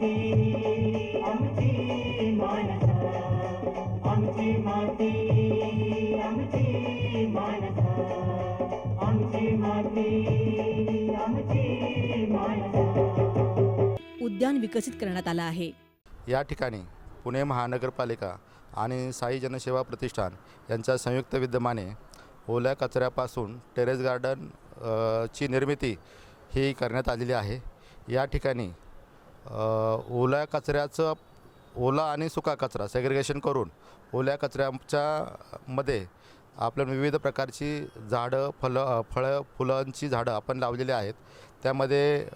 माती आमची माणस आमची माती आमची माणस आमची माती आमची माणस उद्यान विकसित करण्यात आलं आहे. या ठिकाणी पुणे महानगरपालिका आणि साई जनसेवा प्रतिष्ठान यांच्या संयुक्त विद्यमाने ओल्या कचऱ्यापासून टेरेस गार्डन ची निर्मिती ही करण्यात आलेली आहे. या ठिकाणी ओल्या कचऱ्याचं ओला आणि सुका कचरा सेग्रिगेशन करून ओल्या कचऱ्याच्या मध्ये आपल्या विविध प्रकारची झाडं फलं फळं फुलांची झाडं आपण लावलेली आहेत. त्यामध्ये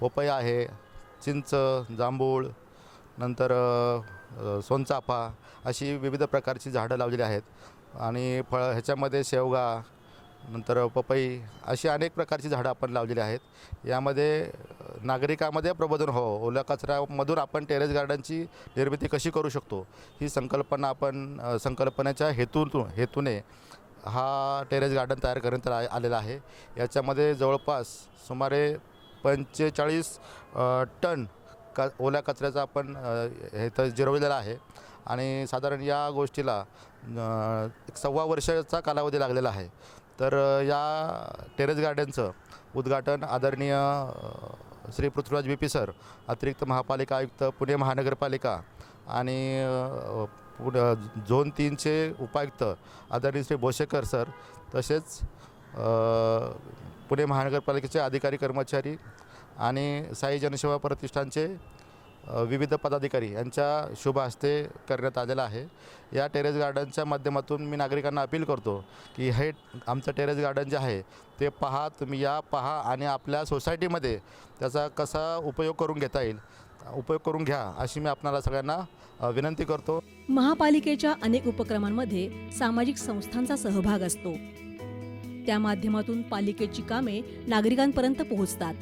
पपई आहे चिंच जांभूळ नंतर सोनचाफा अशी विविध प्रकारची झाडं लावलेली आहेत. आणि फळ ह्याच्यामध्ये शेवगा नंतर पपई अशी अनेक प्रकारची झाडं आपण लावलेली आहेत. यामध्ये नागरिकामध्ये प्रबोधन हो ओल्या कचऱ्यामधून आपण टेरेस गार्डनची निर्मिती कशी करू शकतो? ही संकल्पना आपण संकल्पनेच्या हेतूतून हेतूने हा टेरेस गार्डन तयार करण्यात आ- आलेला आहे. याच्यामध्ये जवळपास सुमारे पंचेचाळीस टन क ओल्या कचऱ्याचा आपण हे तर जिरवलेला आहे. आणि साधारण या गोष्टीला एक सव्वा वर्षाचा कालावधी लागलेला आहे. तर या टेरेस गार्डनचं उद्घाटन आदरणीय Shri Prithviraj B P sir अतिरिक्त महापालिका आयुक्त पुणे महानगरपालिका आणि पुढं झोन तीनचे उपायुक्त आदरणीय श्री भोसेकर सर तसेच पुणे महानगरपालिकेचे अधिकारी कर्मचारी आणि साई जनसेवा प्रतिष्ठानचे विविध पदाधिकारी यांच्या शुभ हस्ते करण्यात आलेला आहे. या टेरेस गार्डनच्या माध्यमातून मी नागरिकांना अपील करतो की हे आमचं टेरेस गार्डन जे आहे ते पहा तुम्ही या पहा आणि आपल्या सोसायटीमध्ये त्याचा कसा उपयोग करून घेता येईल उपयोग करून घ्या अशी मी आपणाला सगळ्यांना विनंती करतो. महापालिकेच्या अनेक उपक्रमांमध्ये सामाजिक संस्थांचा सहभाग असतो. त्या माध्यमातून पालिकेची कामे नागरिकांपर्यंत पोहोचतात.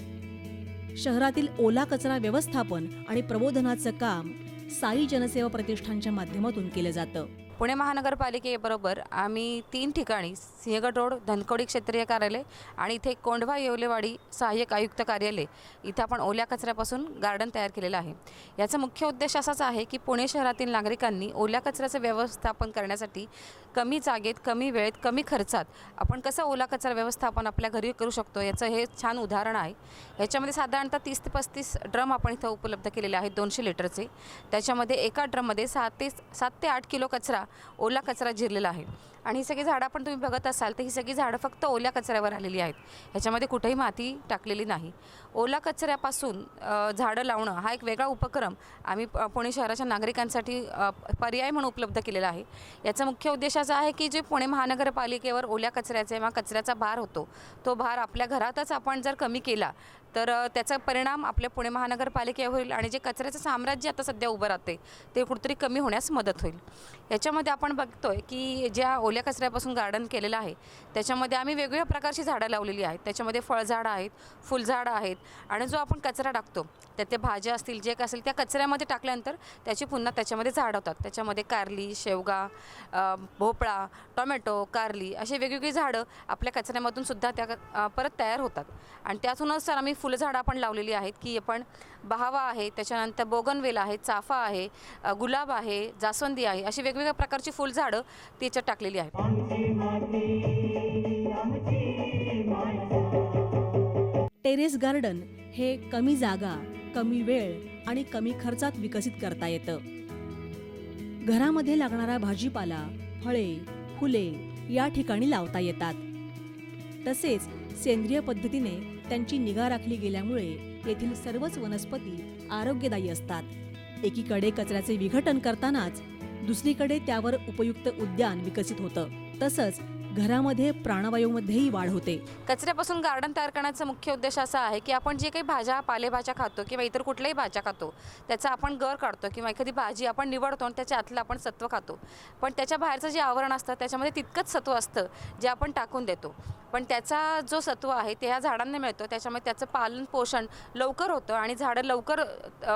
शहरातील ओला कचरा व्यवस्थापन आणि प्रबोधनाचं काम साई जनसेवा प्रतिष्ठानच्या माध्यमातून केलं जातं. पुणे महानगरपालिकेबरोबर आम्ही तीन ठिकाणी सिंहगड रोड धनकवडी क्षेत्रीय कार्यालय आणि इथे कोंढवा येवलेवाडी सहाय्यक आयुक्त कार्यालय. इथं आपण ओल्या कचऱ्यापासून गार्डन तयार केलेलं आहे. याचा मुख्य उद्देश असाच आहे की पुणे शहरातील नागरिकांनी ओल्या कचऱ्याचं व्यवस्थापन करण्यासाठी कमी जागेत कमी वेळेत कमी खर्चात आपण कसं ओला कचरा व्यवस्थापन आपल्या घरी करू शकतो याचं हे छान उदाहरण आहे. याच्यामध्ये साधारणतः तीस ते पस्तीस ड्रम आपण इथं उपलब्ध केलेले आहेत दोनशे लिटरचे. त्याच्यामध्ये एका ड्रममध्ये सात ते सात ते आठ किलो कचरा ओला कचरा जिरलेला आहे. आणि ही सगळी झाडं आपण तुम्ही बघत असाल तर ही सगळी झाडं फक्त ओल्या कचऱ्यावर आलेली आहेत. ह्याच्यामध्ये कुठेही माती टाकलेली नाही. ओला कचऱ्यापासून झाडं लावणं हा एक वेगळा उपक्रम आम्ही पुणे शहराच्या नागरिकांसाठी पर्याय म्हणून उपलब्ध केलेला आहे. याचा मुख्य उद्देश असा आहे की जे पुणे महानगरपालिकेवर ओल्या कचऱ्याचे किंवा कचऱ्याचा भार होतो तो भार आपल्या घरातच आपण जर कमी केला तर त्याचा परिणाम आपल्या पुणे महानगरपालिकेवर होईल आणि जे कचऱ्याचं साम्राज्य आता सध्या उभं राहते ते कुठेतरी कमी होण्यास मदत होईल. याच्यामध्ये आपण बघतो आहे की ज्या ओल्या कचऱ्यापासून गार्डन केलेलं आहे त्याच्यामध्ये आम्ही वेगवेगळ्या प्रकारची झाडं लावलेली आहेत. त्याच्यामध्ये फळझाडं आहेत फुलझाडं आहेत आणि जो आपण कचरा टाकतो त्यात ते भाज्या असतील जे काय असेल त्या कचऱ्यामध्ये टाकल्यानंतर त्याची पुन्हा त्याच्यामध्ये झाड होतात. त्याच्यामध्ये कारली शेवगा भोपळा टोमॅटो कारली असे वेगवेगळी झाडं आपल्या कचऱ्यामधून सुद्धा त्या परत तयार होतात. आणि त्यातूनच सर आम्ही फुलझाडं आपण लावलेली आहेत की आपण बहावा आहे त्याच्यानंतर बोगनवेल आहे चाफा आहे गुलाब आहे जास्वंदी आहे अशी वेगवेगळ्या प्रकारची फुलझाडं त्याच्यात टाकलेली आहेत. टेरेस गार्डन हे कमी जागा कमी वेळ आणि कमी खर्चात विकसित करता येतं. घरामध्ये लागणारा भाजीपाला फळे फुले या ठिकाणी लावता येतात. तसेच सेंद्रिय पद्धतीने त्यांची निगा राखली गेल्यामुळे येथील सर्वच वनस्पती आरोग्यदायी असतात. एकीकडे कचऱ्याचे विघटन करतानाच दुसरीकडे त्यावर उपयुक्त उद्यान विकसित होतं. तसंच घरामध्ये प्राणवायूमध्येही वाढ होते. कचऱ्यापासून गार्डन तयार करण्याचा मुख्य उद्देश असा आहे की आपण जे काही भाज्या पालेभाज्या खातो किंवा इतर कुठल्याही भाज्या खातो त्याचा आपण गर काढतो किंवा एखादी भाजी आपण निवडतो आणि त्याच्या आतलं आपण सत्व खातो. पण त्याच्या बाहेरचं जे आवरण असतं त्याच्यामध्ये तितकंच सत्व असतं जे आपण टाकून देतो. पण त्याचा जो सत्व आहे ते ह्या झाडांना मिळतो. त्याच्यामुळे त्याचं पालन पोषण लवकर होतं आणि झाडं लवकर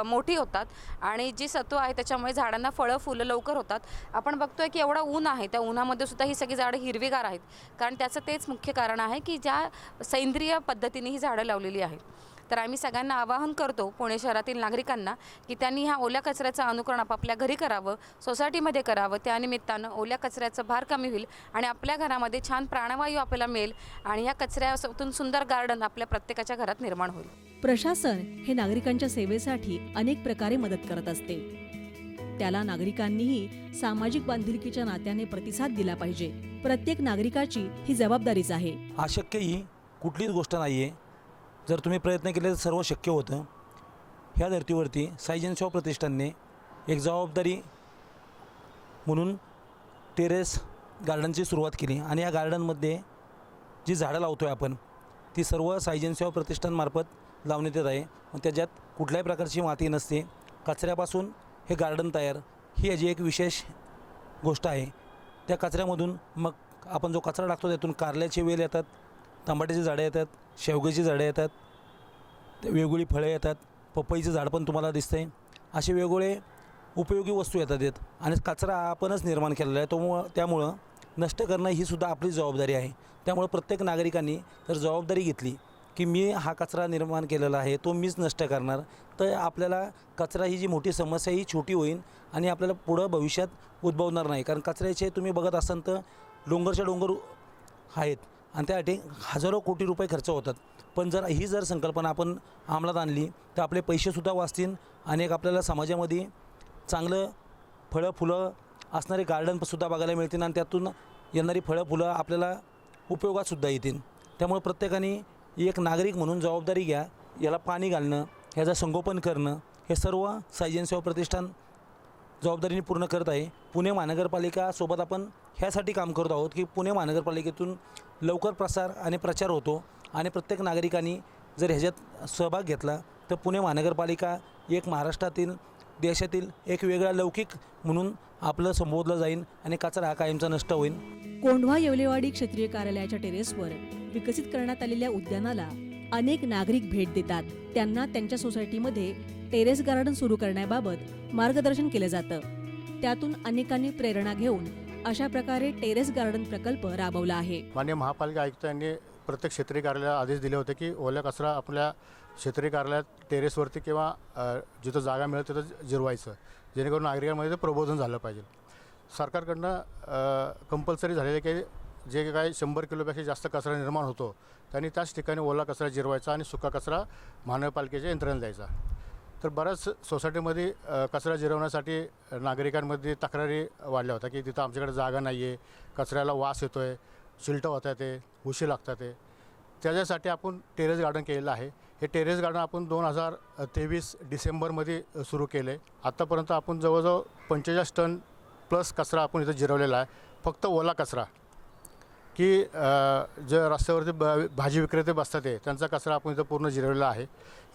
मोठी होतात आणि जी सत्व आहे त्याच्यामुळे झाडांना फळं फुलं लवकर होतात. आपण बघतोय की एवढा ऊन आहे त्या उन्हामध्ये सुद्धा ही सगळी झाडं हिरवीगार आहेत. कारण त्याचं तेच मुख्य कारण आहे की ज्या सेंद्रिय पद्धतीने ही झाडं लावलेली आहेत. तर आम्ही सगळ्यांना आवाहन करतो पुणे शहरातील नागरिकांना की त्यांनी ह्या ओल्या कचऱ्याचं अनुकरण आपापल्या घरी करावं सोसायटीमध्ये करावं. त्यानिमित्तानं ओल्या कचऱ्याचं भार कमी होईल आणि आपल्या घरामध्ये छान प्राणवायू आपल्याला मिळेल आणि ह्या कचऱ्यातून सुंदर गार्डन आपल्या प्रत्येकाच्या घरात निर्माण होईल. प्रशासन हे नागरिकांच्या सेवेसाठी अनेक प्रकारे मदत करत असते. त्याला नागरिकांनीही सामाजिक बांधिलकीच्या नात्याने प्रतिसाद दिला पाहिजे. प्रत्येक नागरिकाची ही जबाबदारीच आहे. अशक्य ही कुठलीच गोष्ट नाही आहे जर तुम्ही प्रयत्न केले तर सर्व शक्य होतं. ह्या धर्तीवरती साईजन सेवा प्रतिष्ठानने एक जबाबदारी म्हणून टेरेस गार्डनची सुरुवात केली आणि या गार्डनमध्ये जी झाडं लावतो आहे आपण ती सर्व साईजन सेवा प्रतिष्ठानमार्फत लावण्यात येत आहे. मग त्याच्यात कुठल्याही प्रकारची माती नसते. कचऱ्यापासून हे गार्डन तयार. ही याची एक विशेष गोष्ट आहे. त्या कचऱ्यामधून मग आपण जो कचरा टाकतो त्यातून कारल्याचे वेल येतात टमाट्याची झाडं येतात शेवग्याची झाडं येतात वेगवेगळी फळं येतात पपईचं झाड पण तुम्हाला दिसतं आहे असे वेगवेगळे उपयोगी वस्तू येतात येत आणि कचरा आपणच निर्माण केलेला आहे. तो त्यामुळं नष्ट करणं ही सुद्धा आपली जबाबदारी आहे. त्यामुळं प्रत्येक नागरिकांनी जर जबाबदारी घेतली. की मी हा कचरा निर्माण केलेला आहे तो मीच नष्ट करणार. तर आपल्याला कचरा ही जी मोठी समस्या ही छोटी होईल आणि आपल्याला पुढं भविष्यात उद्भवणार नाही. कारण कचऱ्याचे तुम्ही बघत असाल तर डोंगरच्या डोंगर आहेत आणि त्यासाठी हजारो कोटी रुपये खर्च होतात. पण जर ही जर संकल्पना आपण अंमलात आणली तर आपले पैसेसुद्धा वाचतील आणि एक आपल्याला समाजामध्ये चांगलं फळं फुलं असणारे गार्डनसुद्धा बघायला मिळतील आणि त्यातून येणारी फळं फुलं आपल्याला उपयोगातसुद्धा येतील. त्यामुळे प्रत्येकाने एक नागरिक म्हणून जबाबदारी घ्या याला पाणी घालणं ह्याचं संगोपन करणं हे सर्व सायजन सेवा प्रतिष्ठान जबाबदारीने पूर्ण करत आहे. पुणे महानगरपालिकासोबत आपण ह्यासाठी काम करत आहोत की पुणे महानगरपालिकेतून लवकर प्रसार आणि प्रचार होतो आणि प्रत्येक नागरिकांनी जर ह्याच्यात सहभाग घेतला तर पुणे महानगरपालिका एक महाराष्ट्रातील देशातील एक वेगळा लौकिक म्हणून आपलं संबोधलं जाईल आणि कचरा हा कायमचा नष्ट होईल कोंढवा येवलेवाडी क्षेत्रीय कार्यालयाच्या टेरेसवर विकसित करण्यात आलेल्या उद्यानाला अनेक नागरिक भेट देतात. त्यांना त्यांच्या सोसायटीमध्ये टेरेस गार्डन सुरू करण्याबाबत मार्गदर्शन केलं जातं. त्यातून अनेकांनी प्रेरणा घेऊन अशा प्रकारे टेरेस गार्डन प्रकल्प राबवला आहे. मान्य महापालिका आयुक्तांनी प्रत्येक क्षेत्रीय कार्यालयाला आदेश दिले होते की ओल्या कचरा आपल्या क्षेत्रीय कार्यालयात टेरेसवरती किंवा जिथं जागा मिळेल तिथं जिरवायचं. जेणेकरून नागरिकांमध्ये ते प्रबोधन झालं पाहिजे. सरकारकडनं कंपल्सरी झालेलं की जे काही शंभर किलोपेक्षा जास्त कचरा निर्माण होतो त्यांनी त्याच ठिकाणी ओला कचरा जिरवायचा आणि सुका कचरा महानगरपालिकेच्या यंत्रणेला द्यायचा. तर बऱ्याच सोसायटीमध्ये कचरा जिरवण्यासाठी नागरिकांमध्ये तक्रारी वाढल्या होत्या की तिथं आमच्याकडे जागा नाही आहे कचऱ्याला वास येतो आहे चिलटं होतात ते उशी लागतात ते. त्याच्यासाठी आपण टेरेस गार्डन केलेलं आहे. हे टेरेस गार्डन आपण दोन हजार तेवीस डिसेंबरमध्ये सुरू केलं आहे आत्तापर्यंत आपण जवळजवळ पंचेचाळीस टन प्लस कचरा आपण इथं जिरवलेला आहे. फक्त ओला कचरा. की जे रस्त्यावरती ब भाजी विक्रेते बसतात ते त्यांचा कचरा आपण इथं पूर्ण जिरवलेला आहे.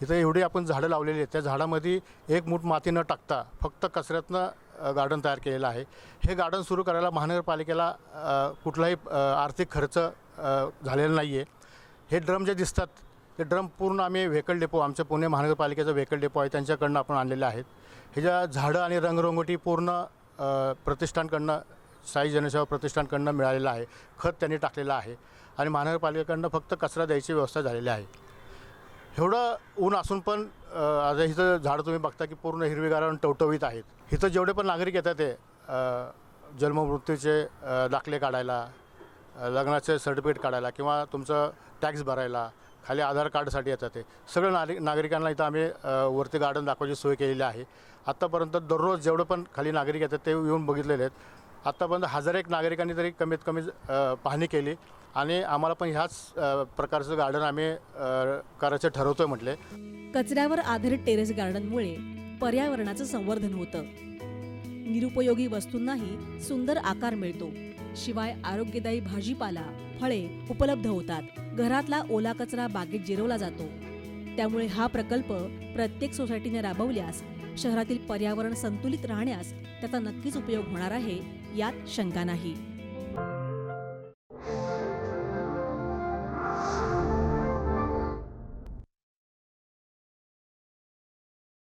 इथं एवढी आपण झाडं लावलेली आहेत त्या झाडामध्ये एक मूठ माती न टाकता फक्त कचऱ्यातनं गार्डन तयार केलेलं आहे. हे गार्डन सुरू करायला महानगरपालिकेला कुठलाही आर्थिक खर्च झालेला नाही आहे हे ड्रम जे दिसतात ते ड्रम पूर्ण आम्ही व्हेकल डेपो आमच्या पुणे महानगरपालिकेचा व्हेकल डेपो आहे त्यांच्याकडनं आपण आणलेले आहेत. हे ज्या झाडं आणि रंगरंगोटी पूर्ण प्रतिष्ठानकडनं साई जनसेवा प्रतिष्ठानकडनं मिळालेलं आहे. खत त्यांनी टाकलेलं आहे. आणि महानगरपालिकेकडनं फक्त कचरा द्यायची व्यवस्था झालेली आहे. एवढं ऊन असून पण आज इथं झाडं तुम्ही बघता की पूर्ण हिरवीगार आणि टवटवीत आहेत. इथं जेवढे पण नागरिक येतात ते जन्ममृत्यूचे दाखले काढायला लग्नाचे सर्टिफिकेट काढायला किंवा तुमचं टॅक्स भरायला खाली आधार कार्डसाठी येतात ते. सगळं नागरिक नागरिकांना इथं आम्ही वरती गार्डन दाखवायची सोय केलेली आहे. आत्तापर्यंत दररोज जेवढं पण खाली नागरिक येतात ते येऊन बघितलेले आहेत. आत्तापर्यंत हजार एक नागरिकांनी तरी कमीत कमी पाहणी केली. आणि आम्हाला पण ह्याच प्रकारचं गार्डन आम्ही करायचं ठरवतोय म्हटले. कचऱ्यावर आधारित टेरेस गार्डनमुळे पर्यावरणाचं संवर्धन होतं. निरुपयोगी वस्तूंनाही सुंदर आकार मिळतो. शिवाय आरोग्यदायी भाजीपाला फळे उपलब्ध होतात. घरातला ओला कचरा बागेत जिरवला जातो. त्यामुळे हा प्रकल्प प्रत्येक सोसायटीने राबवल्यास शहरातील पर्यावरण संतुलित राहण्यास त्याचा नक्कीच उपयोग होणार आहे यात शंका नाही.